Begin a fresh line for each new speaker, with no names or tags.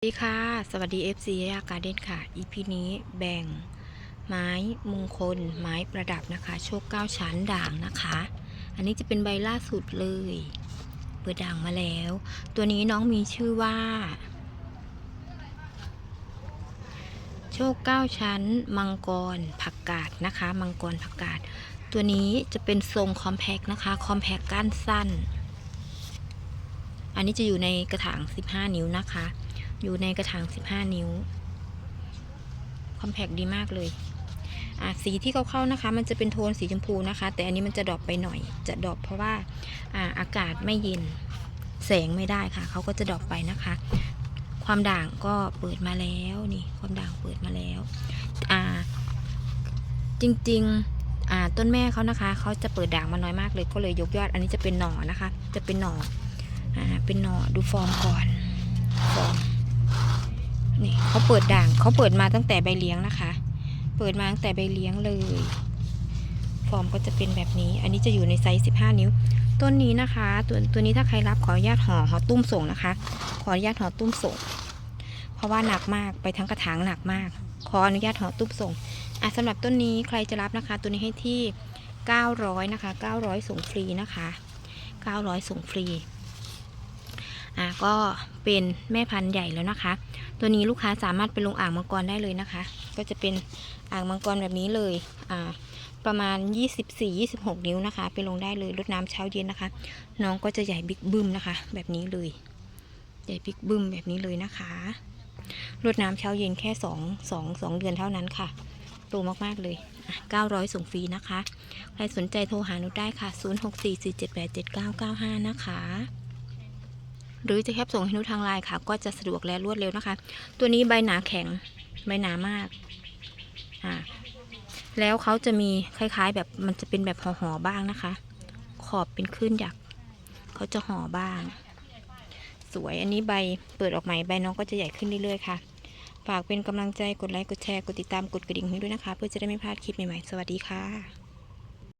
สวัสดีค่ะ สวัสดี FC ยาการเด่นค่ะ EP นี้แบ่งไม้มงคล ไม้ประดับนะคะ โชคเก้าชั้นด่างนะคะ อันนี้จะเป็นใบล่าสุดเลยเปิดด่างมาแล้ว ตัวนี้น้องมีชื่อว่า โชคเก้าชั้น มังกรผักกาดนะคะ มังกรผักกาด ตัวนี้จะเป็นทรงคอมแพกนะคะคอมแพกก้านสั้น อันนี้จะอยู่ในกระถาง 15 นิ้วนะคะ อยู่ในกระถาง 15 นิ้ว คอมแพกดีมากเลยอะสีที่เขาเข้านะคะ มันจะเป็นโทนสีชมพูนะคะ แต่อันนี้มันจะดรอปไปหน่อย จะดรอปเพราะว่าอ่าอากาศไม่เย็น แสงไม่ได้ค่ะ เขาก็จะดรอปไปนะคะ ความด่างก็เปิดมาแล้วนี่ ความด่างเปิดมาแล้วอ่าจริงๆอ่าต้นแม่เขานะคะ เขาจะเปิดด่างมาน้อยมากเลย ก็เลยยกยอด อันนี้จะเป็นหน่อนะคะ จะเป็นหน่ออ่าเป็นหน่อดูฟอร์มก่อนฟอร์ม นี่เขาเปิดด่างเขาเปิดมาตั้งแต่ใบเลี้ยงนะคะ เปิดมาตั้งแต่ใบเลี้ยงเลย ฟอร์มก็จะเป็นแบบนี้ อันนี้จะอยู่ในไซส์15 นิ้ว ต้นนี้นะคะ ตัวตัวนี้ถ้าใครรับขออนุญาตห่อห่อตุ้มส่งนะคะ ขออนุญาตห่อตุ้มส่ง เพราะว่าหนักมากไปทั้งกระถางหนักมาก ขออนุญาตห่อตุ้มส่งอะสำหรับต้นนี้ใครจะรับนะคะ ตัวนี้ให้ที่ 900 นะคะ 900 ส่งฟรีนะคะ 900 ส่งฟรี อะก็เป็นแม่พันธุ์ใหญ่แล้วนะคะ ตัวนี้ลูกค้าสามารถไปลงอ่างมังกรได้เลยนะคะ ก็จะเป็นอ่างมังกรแบบนี้เลยอ่าประมาณ 24-26 นิ้วนะคะ ไปลงได้เลยรดน้ำเช้าเย็นนะคะ น้องก็จะใหญ่บิ๊กบึ้มนะคะ แบบนี้เลย ใหญ่บิ๊กบึ้มแบบนี้เลยนะคะรดน้ำเช้าเย็นแค่2 2 2เดือนเท่านั้นค่ะโตมาก ๆ เลย 900 ส่งฟรีนะคะ ใครสนใจโทรหาหนุชได้ค่ะ 0644787995 นะคะ หรือจะแคปส่งให้นุทางไลน์ค่ะ ก็จะสะดวกและรวดเร็วนะคะ ตัวนี้ใบหนาแข็งใบหนามากอ่าแล้วเขาจะมีคล้ายๆ แบบมันจะเป็นแบบห่อๆบ้างนะคะ ขอบเป็นคลื่นหยักเขาจะห่อบ้าง สวยอันนี้ใบเปิดออกใหม่ใบน้องก็จะใหญ่ขึ้นเรื่อยๆค่ะฝากเป็นกำลังใจกดไลค์กดแชร์กดติดตามกดกระดิ่งให้ด้วยนะคะ เพื่อจะได้ไม่พลาดคลิปใหม่ๆ สวัสดีค่ะ